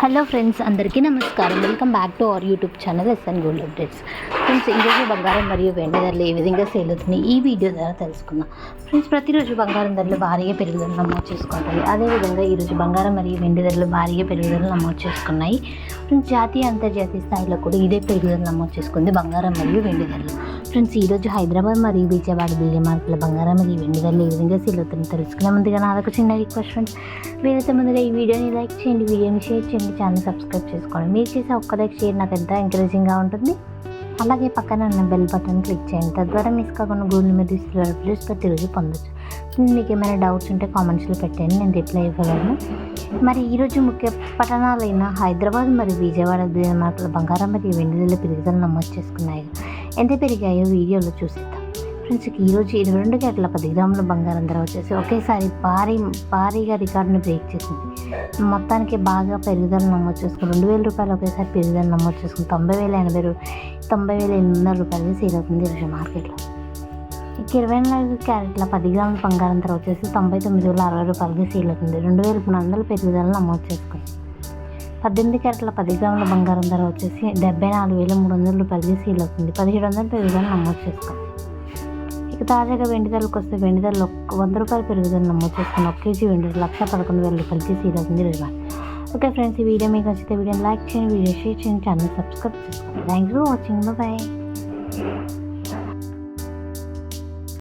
Hello friends అందరికీ నమస్కారం. Welcome back to our YouTube channel SN gold updates. Friends ఈరోజు బంగారం మరియు వెండి ధరలు ఏ విధంగా సేల్ అవుతున్నాయి? ఈ వీడియో ద్వారా తెలుసుకుందాం. ఫ్రెండ్స్ ప్రతిరోజు బంగారం ధరలు భారీగా పెరుగుదల నమోదు చేసుకుంటాయి. అదేవిధంగా ఈరోజు బంగారం మరియు వెండి ధరలు భారీగా పెరుగుదల నమోదు చేసుకున్నాయి. ఫ్రెండ్స్ జాతీయ అంతర్జాతీయ స్థాయిలో కూడా ఇదే పెరుగుదల నమోదు చేసుకుంది బంగారం మరియు వెండి ధరలు. ఫ్రెండ్స్ ఈరోజు హైదరాబాద్ మరియు విజయవాడ బిల్లి మార్కుల బంగారం మరియు వెండి ధరలు ఏ విధంగా సేల్ తెలుసుకునే ముందుగా నాదొక చిన్న రిక్వెస్ట్ ఫ్రెండ్స్ వీలైతే ముందుగా ఈ వీడియోని లైక్ చేయండి వీడియోని షేర్ చేయండి ఛానల్ సబ్స్క్రైబ్ చేసుకోండి. మీరు చేసే ఒక్క లైక్ షేర్ నాకు ఎంత ఎంకరేజింగ్గా ఉంటుంది. అలాగే పక్కన ఉన్న బెల్ బటన్ క్లిక్ చేయండి. తద్వారా మిస్ కాకుండా గూగుల్ మీద తీసుకున్న అప్డేట్స్ ప్రతిరోజు పొందొచ్చు. మీకు ఏమైనా డౌట్స్ ఉంటే కామెంట్స్లో పెట్టండి నేను రిప్లై ఇవ్వగలను. మరి ఈరోజు ముఖ్య పట్టణాలైన హైదరాబాద్ మరియు విజయవాడ మార్కుల బంగారం మరియు వెండిలో పెరుగుదల నమోదు చేసుకున్నాయి. ఎంత పెరిగాయో వీడియోలో చూసేద్దాం. ఫ్రెండ్స్ ఈరోజు ఇరవై రెండు గంటల పది గ్రాముల బంగారం ధర వచ్చేసి ఒకేసారి భారీ భారీగా రికార్డుని బ్రేక్ చేసింది. మొత్తానికి బాగా పెరుగుదల నమోదు చేసుకుని రెండు వేల రూపాయలు ఒకేసారి పెరుగుదల నమోదు చేసుకుని తొంభై వేల ఎనభై తొంభై వేల ఎనిమిది వందల రూపాయలు సేల్ అవుతుంది ఈరోజు మార్కెట్లో. ఇక ఇరవై నాలుగు క్యారెట్ల పది గ్రాముల బంగారం ధర వచ్చేసి తొంభై తొమ్మిది వేల అరవై రూపాయలకి సేల్ అవుతుంది. రెండు వేల మూడు వందల పెరుగుదల నమోదు చేసుకుంది పద్దెనిమిది క్యారెట్ల పది గ్రాముల బంగారం ధర వచ్చేసి డెబ్బై నాలుగు వేల మూడు వందల రూపాయలకి సీల్ అవుతుంది. పదిహేడు వందల పెరుగుదల నమోదు చేసుకోండి. ఇక తాజాగా వెండి ధరలకు వస్తే వెండి ధరలు ఒక్క వంద రూపాయల పెరుగుదల నమోదు చేసుకుని ఒక కేజీ వెండి లక్ష పదకొండు వేల రూపాయలకి సీల్ అవుతుంది రిజర్వ్ ఓకే ఫ్రెండ్స్ ఈ వీడియో మీకు నచ్చితే వీడియోని లైక్ చేయండి వీడియో షేర్ చేయండి ఛానల్ సబ్స్క్రైబ్ చేసుకోండి. Thank you for watching bye